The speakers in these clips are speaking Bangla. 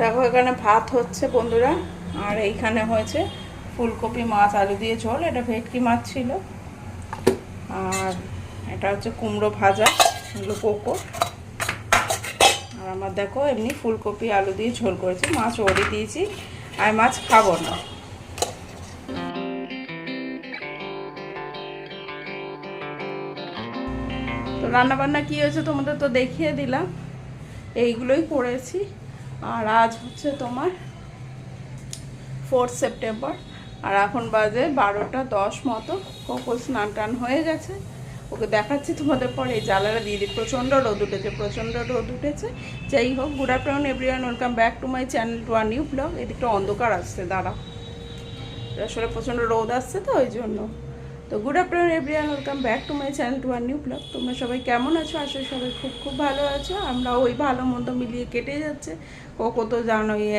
দেখো, এখানে ভাত হচ্ছে বন্ধুরা, আর এইখানে হয়েছে ফুলকপি মাছ, আলু দিয়ে ঝোল, এটা ভেটকি মাছ ছিল। আর এটা হচ্ছে কুমড়ো ভাজা এগুলো কোকো আর আমার দেখো, এমনি ফুলকপি, আলু দিয়ে ঝোল করেছি, মাছ ওড়ে দিয়েছি, আর মাছ খাব না। তো রান্না বান্না কি হয়েছে তোমাদের তো দেখিয়ে দিলাম। এইগুলোই করেছি। আর আজ হচ্ছে তোমার ফোর্থ সেপ্টেম্বর আর এখন বাজে বারোটা দশ মতো। কোকো স্নান টান হয়ে গেছে। ওকে দেখাচ্ছি তোমাদের পরে, এই জ্বালাটা দিয়ে প্রচণ্ড রোদ উঠেছে, প্রচণ্ড রোদ উঠেছে। যাই হোক good afternoon everyone welcome back to my channel to our new blog এদিকটা অন্ধকার আসছে দাঁড়া আসলে প্রচণ্ড রোদ আসছে তো, ওই জন্য। তো good afternoon everyone welcome back to my channel to our new blog তোমরা সবাই কেমন আছো? আসলে সবাই খুব খুব ভালো আছো। আমরা ওই ভালো মন্দ মিলিয়ে কেটে যাচ্ছে। কোকো তো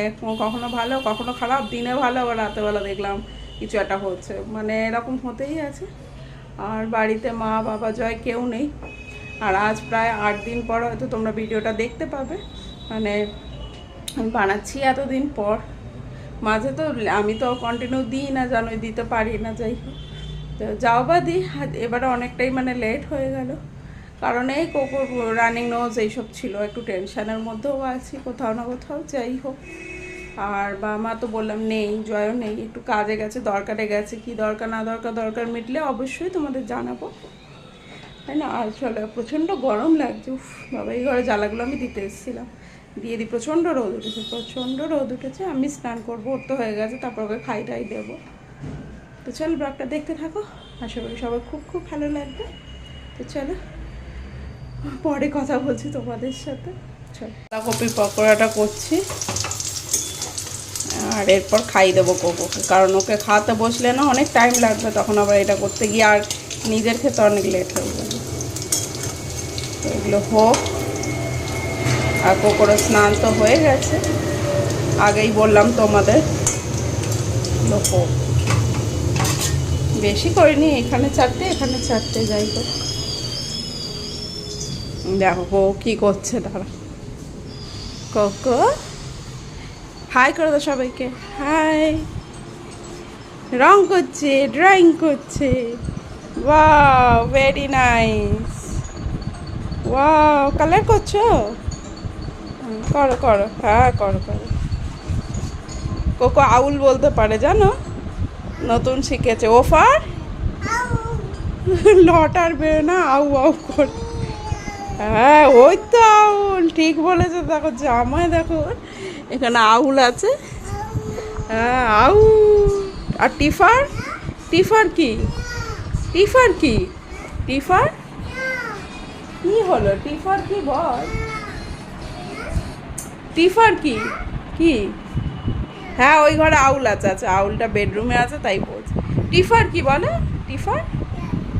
এখন কখনো ভালো, কখনো খারাপ, দিনে ভালো, আবার রাতেবেলা দেখলাম কিছু একটা হচ্ছে। মানে এরকম হতেই আছে। আর বাড়িতে মা, বাবা, জয় কেউ নেই। আর আজ প্রায় আট দিন পর হয়তো তোমরা ভিডিওটা দেখতে পাবে। মানে বানাচ্ছি এতদিন পর। মাঝে তো আমি তো কন্টিনিউ দিই না, জানোই, দিতে পারি না, যাই হোক। তো যাও বা দিই আর এবারে অনেকটাই মানে লেট হয়ে গেল। কারণ এই কোকোর রানিং নোজ এইসব ছিল, একটু টেনশানের মধ্যেও আছি, কোথাও না কোথাও, যাই হোক। আর বা মা তো বললাম, নেই, জয়ও নেই, একটু কাজে গেছে, দরকারে গেছে, কি দরকার, না দরকার দরকার মিটলে অবশ্যই তোমাদের জানাব। তাই না? আর চলে, প্রচণ্ড গরম লাগছে, উফ, বাবা, এই ঘরে জ্বালাগুলো আমি দিতে এসেছিলাম। দিয়ে দিই প্রচণ্ড রোদ উঠেছে, প্রচণ্ড রোদ উঠেছে, আমি স্নান করব, ওর তো হয়ে গেছে, তারপর ওকে খাই টাই দেবো। তো চল ব্লগটা দেখতে থাকো। আশা করি সবার খুব খুব ভালো লাগবে। তো চলো, পরে কথা বলছি তোমাদের সাথে। চল। কপি পকোড়াটা করছি। আর এরপর খাই দেবো কোকোকে কারণ ওকে খাওয়াতে বসলে না অনেক টাইম লাগবে, তখন আবার এটা করতে গিয়ে আর নিজের খেতে অনেক লেট হয়ে যাবে। এগুলো হোক। আর কোকোর স্নান তো হয়ে গেছে। আগেই বললাম তোমাদের। হোক। বেশি করিনি, এখানে চারটে এখানে চারটে, যাই হোক। দেখো ও কী করছে তারা কোকো হাই করে দাও সবাইকে। হাই রং করছে ড্রয়িং করছে। Wow very nice wow colour করছ? করো করো। হ্যাঁ করো করো। কোকো আউল বলতে পারে, জানো? নতুন শিখেছে। ওফার লটার বেরো না, আউ আউ করে। হ্যাঁ ওই তো আউল, ঠিক বলেছে। দেখো জামায় দেখো, এখানে আউল আছে। হ্যাঁ আউ। আর টিফার? টিফার কি? টিফার কি? টিফার? কি হলো? টিফার কি বল? টিফার কি? কি? হ্যাঁ ওই ঘরে আউল আছে আচ্ছা আউলটা বেডরুমে আছে তাই বলছি। টিফার কি বলে? টিফার?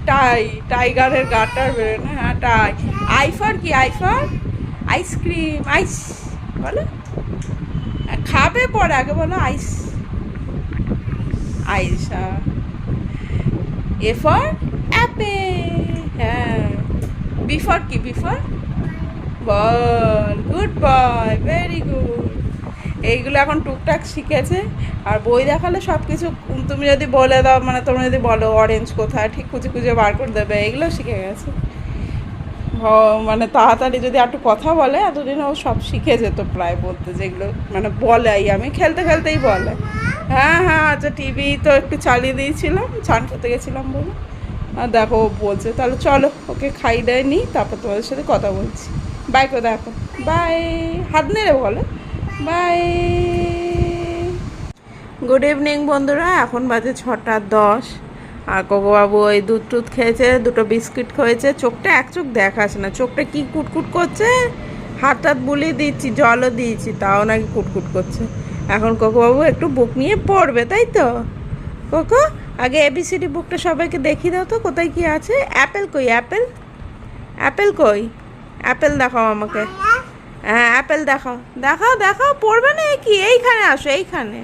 টাই টাইগারের গাটার বেরোয় না হ্যাঁ টাই। আইফার কি আইফার? আইসক্রিম আইস বলো? হ্যাঁ, খাবে পরে আগে বলো আইস। আইস হ্যাঁ। এ ফর অ্যাপেল হ্যাঁ। বিফর কি B for ball good boy very good. এইগুলো এখন টুকটাক শিখেছে। আর বই দেখালে সব কিছু তুমি যদি বলে দাও মানে তুমি যদি বলো অরেঞ্জ কোথায়, ঠিক খুঁজে খুঁজে বার করে দেবে এগুলো শিখে গেছে। মানে তাড়াতাড়ি যদি একটু কথা বলে, এতদিন ও সব শিখে যেত প্রায় বলতে যেগুলো মানে বলাই, আমি খেলতে খেলতেই বলে। হ্যাঁ হ্যাঁ আচ্ছা টিভি তো একটু চালিয়ে দিয়েছিলাম, চান করতে গেছিলাম বলে। আর দেখো বলছে, তাহলে চলো, ওকে খাই দেয় নি, তারপর তোমাদের সাথে কথা বলছি। বাই করে দেখো। বাই হাত নেড়ে বলো। বাই। গুড ইভিনিং বন্ধুরা। এখন বাজে ছটা দশ। আর বাবু ওই দুধ টুধ খেয়েছে, দুটো বিস্কিট খেয়েছে। চোখটা এক চোখ দেখাস না। চোখটা কি কুটকুট করছে? হাত টাত বুলিয়ে দিচ্ছি, জলও দিয়েছি তাও নাকি কুটকুট করছে। এখন বাবু একটু বুক নিয়ে পড়বে, তাই তো? কোকো, আগে এবিসিডি বুকটা সবাইকে দেখিয়ে দাও তো, কোথায় কি আছে? অ্যাপেল কই, অ্যাপেল? অ্যাপেল কই? অ্যাপেল দেখাও আমাকে। হ্যাঁ অ্যাপেল দেখাও। দেখাও দেখাও, পড়বে না কি? এইখানে আসো এইখানে।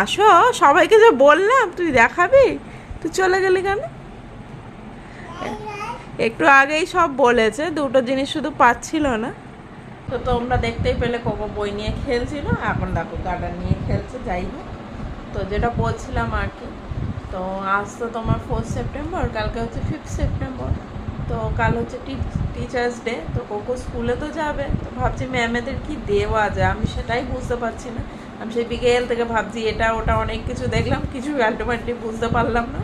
আসো, সবাইকে যে বললাম, তুই দেখাবি? তুই চলে গেলি কেন? একটু আগেই সব বলেছে, দুটো জিনিস শুধু পাচ্ছিল না। তো তোমরা দেখতেই পেলে কোকো বই নিয়ে খেলছিল, এখন দেখো গার্ডার নিয়ে খেলছে, যাই হোক। তো যেটা বলছিলাম আর কি, তো আজ তো তোমার ফোর্থ সেপ্টেম্বর কালকে হচ্ছে ফিফথ সেপ্টেম্বর তো কাল হচ্ছে টিচার্স ডে তো কোকো স্কুলে তো যাবে। তো ভাবছি ম্যামেদের কি দেওয়া যায়? আমি সেটাই বুঝতে পারছি না। আমি সেই বিকেল থেকে ভাবছি এটা ওটা অনেক কিছু দেখলাম, কিছু আলটিমেটলি বুঝতে পারলাম না।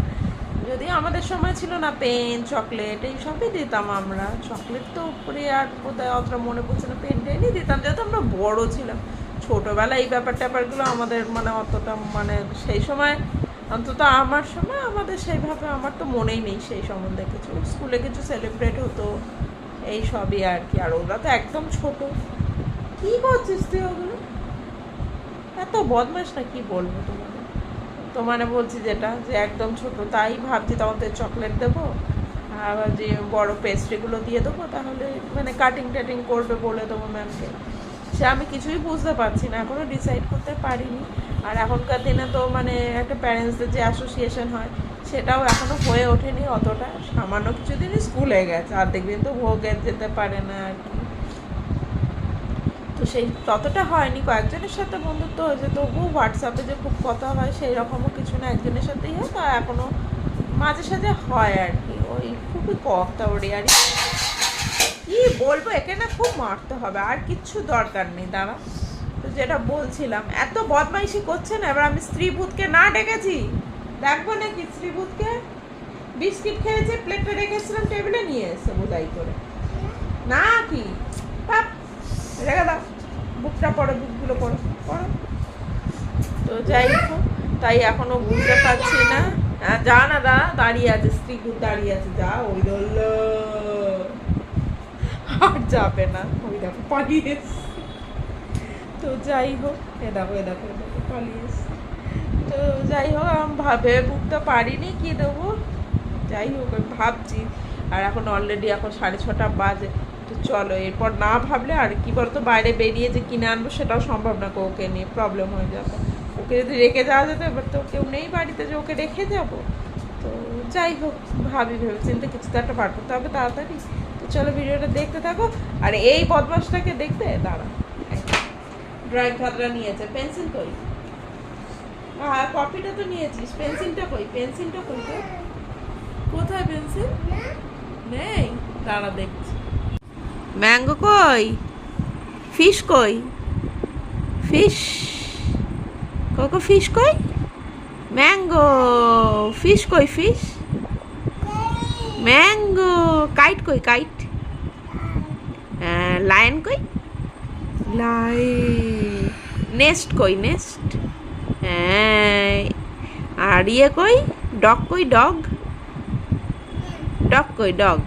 যদি আমাদের সময় ছিল না পেন চকলেট এই সবই দিতাম আমরা। চকলেট তো উপরে আর বোধহয় অতটা মনে পড়ছে না পেন টেনই দিতাম, যেহেতু আমরা বড় ছিলাম। ছোটোবেলায় এই ব্যাপার ট্যাপারগুলো আমাদের মানে অতটা মানে সেই সময় অন্তত আমার সময় আমাদের সেইভাবে, আমার তো মনেই নেই সেই সম্বন্ধে কিছু। স্কুলে কিছু সেলিব্রেট হতো, এই সবই আর কি। আর ওরা তো একদম ছোট। কি করছিস তুই ওগুলো? এত বদমাস না কি বলব তোমাকে? তো মানে বলছি যেটা, যে একদম ছোট, তাই ভাবছি তখন তো চকলেট দেবো আবার যে বড় পেস্ট্রিগুলো দিয়ে দেবো, তাহলে মানে কাটিং টাটিং করবে বলে দেবো ম্যামকে সে আমি কিছুই বুঝতে পারছি না এখনও ডিসাইড করতে পারিনি। আর এখনকার দিনে তো মানে একটা প্যারেন্টসদের যে অ্যাসোসিয়েশন হয়, সেটাও এখনও হয়ে ওঠেনি অতটা। সামান্য কিছু কিছুদিনই স্কুলে গেছে, আর দেখবেন তো ভোগে যেতে পারে না আর কি। তো সেই ততটা হয়নি, কয়েকজনের সাথে বন্ধুত্ব হয়েছে, তবুও হোয়াটসঅ্যাপে যে খুব কথা হয় সেই রকমও কিছু না, একজনের সাথেই হয়, তা এখনও মাঝে সাঝে হয় আর কি। ওই খুবই কথা ওরে আর কি বলব, একে না খুব মারতে হবে, আর কিচ্ছু দরকার নেই দাঁড়া যেটা বলছিলাম। এত বদমাইশি করছে না এবার আমি স্ত্রীভূতকে না ডেকেছি? দেখব নাকি স্ত্রীভূতকে? বিস্কিট খেয়েছে প্লেটটা রেখেছিলাম টেবিলে নিয়ে এসে বোঝাই করে। না কি? পাপ রেখে দাও। বুকটা পড়ো বুকগুলো পড়ো পড়ো। তো যাই হোক তাই এখনও বুঝতে পারছি না। হ্যাঁ, যা না দা দাঁড়িয়ে আছে স্ত্রী স্ত্রীভূত দাঁড়িয়ে আছে যা ওই ধরল আর যাবে না ওই দেখো পালিয়ে। তো যাই হোক, এ দেখো এ দেখো এ দেখো, পালিয়ে তো যাই হোক, আমি ভাবে বুকটা পারিনি কি দেবো? যাই হোক, আমি ভাবছি। আর এখন অলরেডি এখন সাড়ে ছটা বাজে। তো চলো, এরপর না ভাবলে আর কি বলতো, বাইরে বেরিয়ে যে কিনে আনব সেটাও সম্ভব না ওকে নিয়ে প্রবলেম হয়ে যাবে। ওকে যদি রেখে যাওয়া যেত, এবার তো কেউ নেই বাড়িতে যে ওকে রেখে যাব। তো যাই হোক, ভাবি ভেবে চিন্তে কিছু তো একটা বার করতে হবে তাড়াতাড়ি। তো চলো, ভিডিওটা দেখতে থাকো। আর এই বদমাসটাকে দেখতে দাঁড়া ড্রয়িং খাতাটা নিয়েছে পেন্সিল কই? হ্যাঁ কপিটা তো নিয়েছিস পেন্সিলটা কই পেন্সিলটা কই তো? কোথায় পেন্সিল নেই। দাঁড়া, দেখছি। ম্যাঙ্গো কই? ফিশ কই? ফিশ কোকো ফিশ কই? ম্যাঙ্গো ফিশ কই ফিশ ম্যাঙ্গো কাইট কই কাইট লায়ন কই? লাইন নেস্ট কই, নেস্ট? হ্যাঁ। আর ইয়ে কই? ডগ কই? ডগ? ডগ কই? ডগ?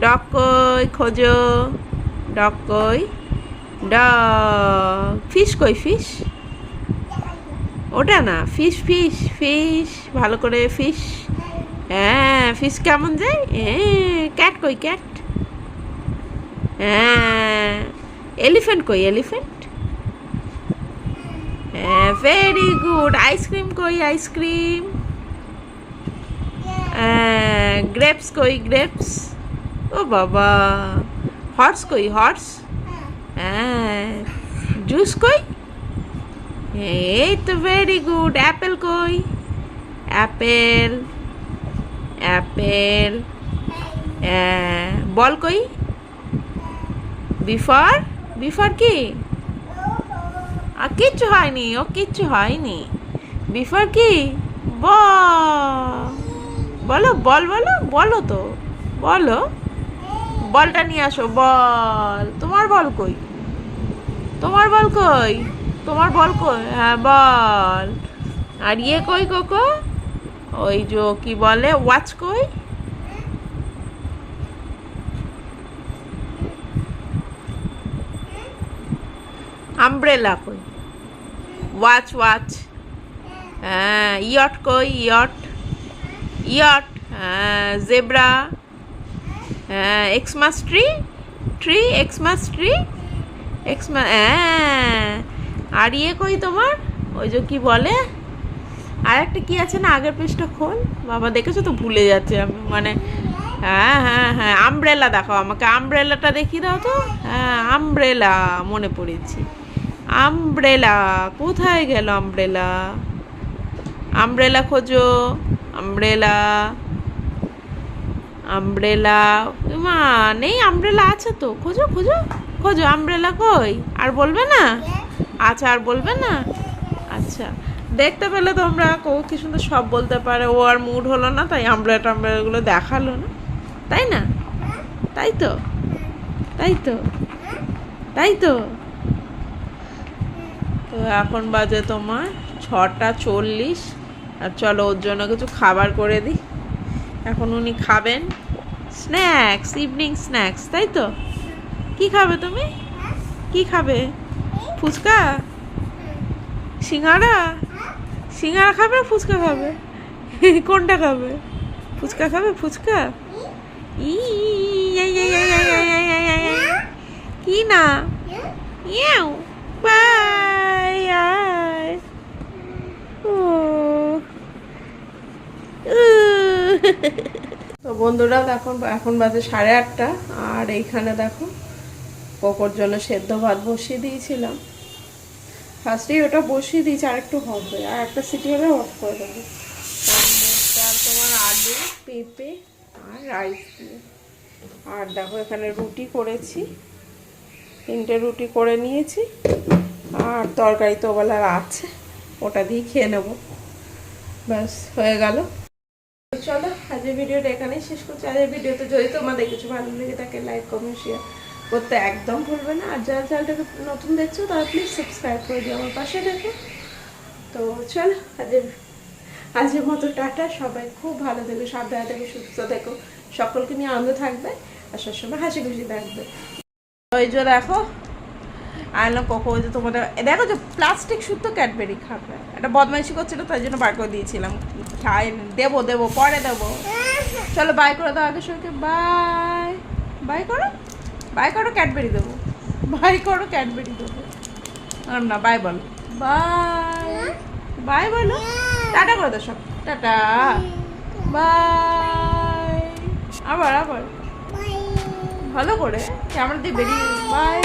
ডগ কই? খোঁজো। ডগ কই? ডগ। ফিশ কই? ফিশ? ওটা না, ফিশ ফিশ ফিশ, ভালো করে ফিশ। হ্যাঁ ফিশ কেমন যায়? হ্যাঁ ক্যাট কই, ক্যাট? হ্যাঁ এলিফ্যান্ট কই এলিফ্যান্ট হ্যাঁ ভেরি গুড আইসক্রিম কই আইসক্রিম গ্রেপস কই গ্রেপস ও বাবা হর্স কই হর্স হ্যাঁ জুস কই? এই তো ভেরি গুড অ্যাপেল কই অ্যাপেল অ্যাপেল বল কই? বিফার বিফার কি? আর কিচ্ছু হয়নি, ও কিচ্ছু হয়নি। বিফার কি? বল বলো বল, বলো বলো তো। বলো। বলটা নিয়ে আসো, বল। তোমার বল কই? তোমার বল কই? তোমার বল কই? হ্যাঁ বল। আর ইয়ে কই, কোকো? ওই যে কি বলে, ওয়াচ কই? আমব্রেলা কই ওয়াচ ওয়াচ হ্যাঁ ইয়ট কই ইয়ট ইয়ট হ্যাঁ জেব্রা হ্যাঁ Xmas tree tree Xmas tree Xmas হ্যাঁ আর ইয়ে কই তোমার? ওই যে কি বলে? আর একটা কি আছে না, আগের পেজটা খোল? বাবা, দেখেছ তো? ভুলে যাচ্ছে আমি মানে হ্যাঁ হ্যাঁ হ্যাঁ আমব্রেলা দেখো আমাকে। আমব্রেলাটা দেখিয়ে দাও তো। হ্যাঁ আমব্রেলা মনে পড়েছি। আমব্রেলা কোথায় গেল আমব্রেলা আমব্রেলা খোঁজো আমব্রেলা আমব্রেলা মা, নেই আমব্রেলা আছে তো, খোঁজো খোঁজো খোঁজো আমব্রেলা কই? আর বলবে না? আচ্ছা আর বলবে না? আচ্ছা দেখতে পেলে তোমরা ও কি সুন্দর সব বলতে পারে। ও আর মুড হলো না, তাই আমব্রেলা টামব্রেলাগুলো দেখাল না। তাই না? তাই তো? তাই তো? তাই তো? তো এখন বাজে তোমার ছটা চল্লিশ আর চলো ওর জন্য কিছু খাবার করে দিই এখন উনি খাবেন স্ন্যাক্স ইভিনিং স্ন্যাক্স তাই তো কি খাবে তুমি কি খাবে ফুচকা সিঙ্গারা সিঙ্গারা খাবে না ফুচকা খাবে কোনটা খাবে ফুচকা খাবে ফুচকা ই কি না ইয়ে বা তো বন্ধুরা, দেখো, এখন বাজে সাড়ে আটটা, আর এইখানে দেখো কোকোর জন্য সেদ্ধ ভাত বসিয়ে দিয়েছিলাম। ফার্স্টেই ওটা বসিয়ে দিয়েছি, আর একটু হবে আর একটা সিটি হলে অফ করে দেবো। তোমার আলু, পেঁপে, আর রাইস আর দেখো, এখানে রুটি করেছি। তিনটে রুটি করে নিয়েছি, আর তরকারি তো ওবেলার আছে। ওটা দিয়ে খেয়ে নেব। ব্যাস, হয়ে গেল। চলো, আজকের ভিডিওটা এখানেই শেষ করছি। আজকের ভিডিওতে যদি তোমাদের কিছু ভালো লেগে থাকে লাইক কমেন্ট শেয়ার করতে একদম ভুলবে না। আর যারা চ্যানেলটাকে নতুন দেখছ, তারা প্লিজ সাবস্ক্রাইব করে দিও, আমার পাশে দেখো। তো চলো, আজকের আজকের মতো টাটা। সবাই খুব ভালো থেকো, সাবধানে থেকো, সুস্থ থেকো। সকলকে নিয়ে আনন্দ থাকবে, আর সবসময় হাসি খুশি থাকবে। ওই যে দেখো। কোকো ওই যে তোমাদের দেখো যে প্লাস্টিক শুদ্ধ ক্যাডবেরি খাবে। একটা বদমাইশি করছিল তাই জন্য বার করে দিয়েছিলাম। খাই দেবো দেবো পরে দেবো। চলো বাই করে দাও আগে সবাইকে। বাই বাই করো? বাই করো ক্যাডবেরি দেবো। বাই করো ক্যাডবেরি দেবো। আর না বাই বলো। বাই বাই বলো। টাটা করে দাও সব। টাটা। বাই আবার আবার। ভালো করে ক্যামেরা দিয়ে বেরিয়ে বাই